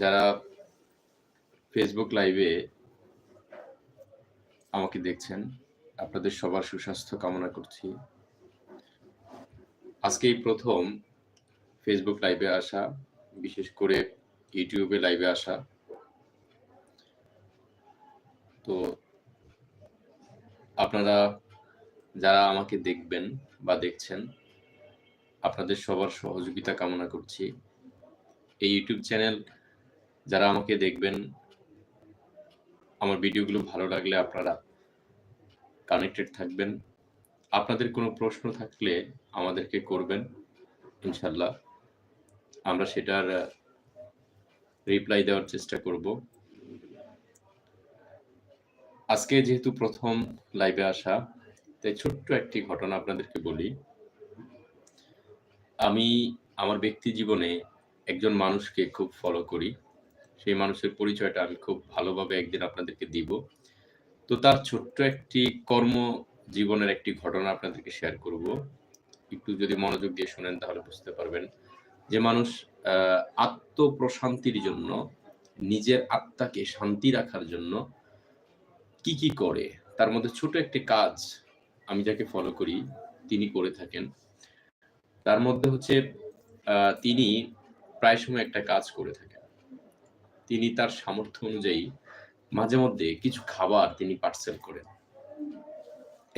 যারা ফেসবুক লাইভে আমাকে দেখছেন, আপনাদের সবার সুস্বাস্থ্য কামনা করছি। আজকে এই প্রথম ফেসবুক লাইভে আসা, বিশেষ করে ইউটিউবে লাইভে আসা। তো আপনারা যারা আমাকে দেখবেন বা দেখছেন, আপনাদের সবার সহযোগিতা কামনা করছি। এই ইউটিউব চ্যানেল যারা আমাকে দেখবেন, আমার ভিডিওগুলো ভালো লাগলে আপনারা কানেক্টেড থাকবেন। আপনাদের কোনো প্রশ্ন থাকলে আমাদেরকে করবেন, ইনশাল্লাহ। আমরা সেটার রিপ্লাই দেওয়ার চেষ্টা করব। আজকে যেহেতু প্রথম লাইভে আসা, তাই ছোট্ট একটি ঘটনা আপনাদেরকে বলি। আমি আমার ব্যক্তি জীবনে একজন মানুষকে খুব ফলো করি। সেই মানুষের পরিচয়টা আমি খুব ভালোভাবে একদিন আপনাদেরকে দিব। তো তার ছোট্ট একটি কর্ম জীবনের একটি ঘটনা আপনাদেরকে শেয়ার করব। একটু যদি মনোযোগ দিয়ে শুনেন তাহলে বুঝতে পারবেন যে মানুষ আত্মপ্রশান্তির জন্য, নিজের আত্মাকে শান্তি রাখার জন্য কি কি করে? তার মধ্যে ছোট একটি কাজ আমি যাকে ফলো করি, তিনি করে থাকেন। তার মধ্যে হচ্ছে তিনি প্রায় সময় একটা কাজ করে থাকেন। তিনি তার সামর্থ্য অনুযায়ী মাঝে মধ্যে কিছু খাবার তিনি পার্সেল করেন।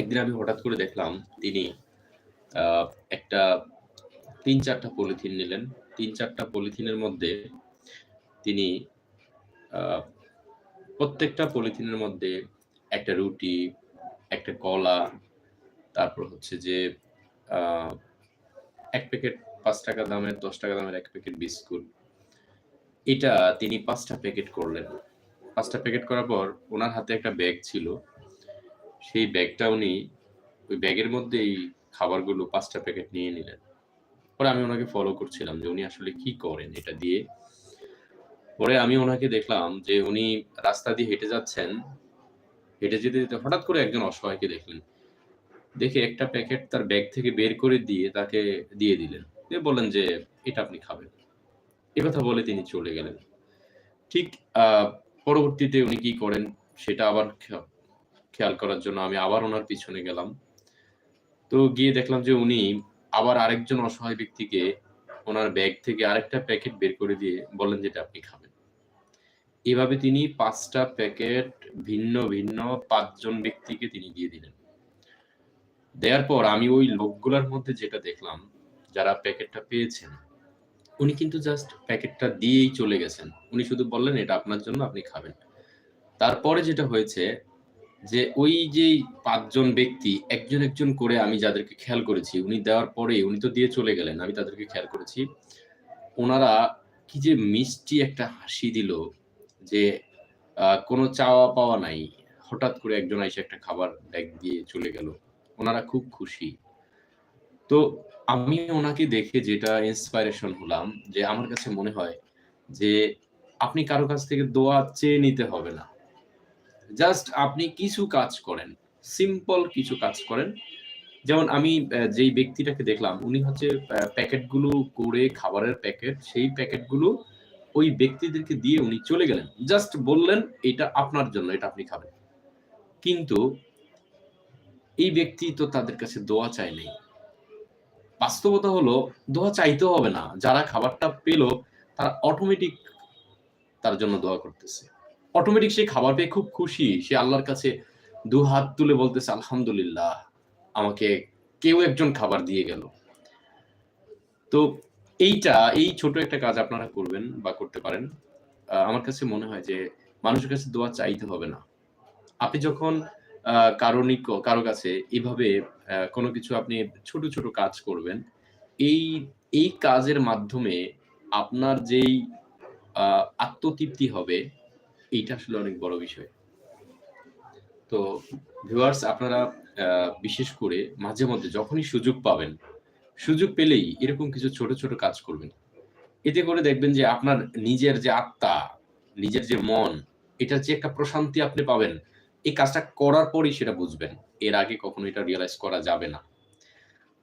একদিন আমি হঠাৎ করে দেখলাম তিনি একটা তিন চারটা পলিথিন নিলেন। তিন চারটা পলিথিনের মধ্যে তিনি প্রত্যেকটা পলিথিনের মধ্যে একটা রুটি, একটা কলা, তারপর হচ্ছে যে এক প্যাকেট পাঁচ টাকা দামের, দশ টাকা দামের এক প্যাকেট বিস্কুট এটা তিনি পাঁচটা প্যাকেট করলেন। পাঁচটা প্যাকেট করার পর ওনার হাতে একটা ব্যাগ ছিল। সেই ব্যাগটা উনি ওই ব্যাগের মধ্যে এই খাবারগুলো পাঁচটা প্যাকেট নিয়ে নিলেন। পরে আমি ওনাকে ফলো করছিলাম যে উনি আসলে কি করেন এটা দিয়ে। পরে আমি ওনাকে দেখলাম যে উনি রাস্তা দিয়ে হেঁটে যাচ্ছেন। হেঁটে যেতে যেতে হঠাৎ করে একজন অসহায়কে দেখলেন। দেখে একটা প্যাকেট তার ব্যাগ থেকে বের করে দিয়ে তাকে দিয়ে দিলেন। দিয়ে বললেন যে, এটা আপনি খাবেন। কথা বলে তিনি চলে গেলেন। ঠিক পরবর্তীতে উনি কি করেন সেটা আবার খেয়াল করার জন্য আমি আবার ওনার পিছনে গেলাম। তো গিয়ে দেখলাম যে উনি আবার আরেকজন অসহায় ব্যক্তিকে ওনার ব্যাগ থেকে আরেকটা প্যাকেট বের করে দিয়ে বলেন যেটা আপনি খাবেন। এভাবে তিনি পাঁচটা প্যাকেট ভিন্ন ভিন্ন পাঁচজন ব্যক্তিকে তিনি দিয়ে দিলেন। দেওয়ার পর আমি ওই লোকগুলোর মধ্যে যেটা দেখলাম, যারা প্যাকেটটা পেয়েছেন উনি কিন্তু জাস্ট প্যাকেটটা দিয়েই চলে গেছেন। উনি শুধু বললেন, এটা আপনার জন্য, আপনি খাবেন। তারপরে যেটা হয়েছে যে ওই যে পাঁচজন ব্যক্তি, একজন একজন করে আমি যাদেরকে খেয়াল করেছি, উনি দেওয়ার পরে উনি তো দিয়ে চলে গেলেন, আমি তাদেরকে খেয়াল করেছি। ওনারা কি যে মিষ্টি একটা হাসি দিল যে কোনো চাওয়া পাওয়া নাই। হঠাৎ করে একজন এসে একটা খাবার ব্যাগ দিয়ে চলে গেল। ওনারা খুব খুশি। তো আমি ওনাকে দেখে যেটা ইন্সপাইরেশন হলাম, যে আমার কাছে মনে হয় যে আপনি কারও কাছ থেকে দোয়া চেয়ে নিতে হবে না। জাস্ট আপনি কিছু কাজ করেন সিম্পল কিছু কাজ করেন। যেমন আমি যেই ব্যক্তিটাকে দেখলাম, উনি হচ্ছে প্যাকেটগুলো করে খাবারের প্যাকেট, সেই প্যাকেটগুলো ওই ব্যক্তিদেরকে দিয়ে উনি চলে গেলেন। জাস্ট বললেন, এটা আপনার জন্য, এটা আপনি খাবেন। কিন্তু এই ব্যক্তি তো তাদের কাছে দোয়া চায় নাই। বাস্তবতা হলো দোয়া চাইতে হবে না। যারা খাবারটা পেল তারা অটোমেটিক তার জন্য দোয়া করতেছে। অটোমেটিক সে খাবার পেয়ে খুব খুশি। সে আল্লাহর কাছে দু হাত তুলে বলতেছে আলহামদুলিল্লাহ আমাকে কেউ একজন খাবার দিয়ে গেল। তো এইটা এই ছোট একটা কাজ আপনারা করবেন বা করতে পারেন। আমার কাছে মনে হয় যে মানুষের কাছে দোয়া চাইতে হবে না। আপনি যখন কারও কারও কাছে এইভাবে আহ, কোনো কিছু আপনি ছোট ছোট কাজ করবেন, এই এই কাজের মাধ্যমে আপনার যেই আত্মতৃপ্তি হবে, এইটা আসলে অনেক বড় বিষয়। তো ভিউয়ার্স আপনারা বিশেষ করে মাঝে মধ্যে যখনই সুযোগ পাবেন, সুযোগ পেলেই এরকম কিছু ছোট ছোট কাজ করবেন। এতে করে দেখবেন যে আপনার নিজের যে আত্মা, নিজের যে মন, এটার যে একটা প্রশান্তি আপনি পাবেন এই কাজটা করার পরই সেটা বুঝবেন এর আগে কখনো এটা রিয়েলাইজ করা যাবে না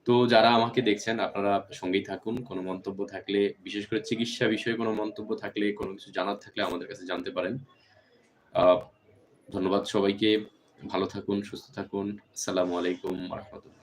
তো যারা আমাকে দেখছেন আপনারা সঙ্গেই থাকুন। কোনো মন্তব্য থাকলে বিশেষ করে চিকিৎসা বিষয়ে কোনো মন্তব্য থাকলে, কোনো কিছু জানার থাকলে আমাদের কাছে জানতে পারেন। ধন্যবাদ সবাইকে। ভালো থাকুন, সুস্থ থাকুন। আসসালামু আলাইকুম রাহমাতুল্লাহ।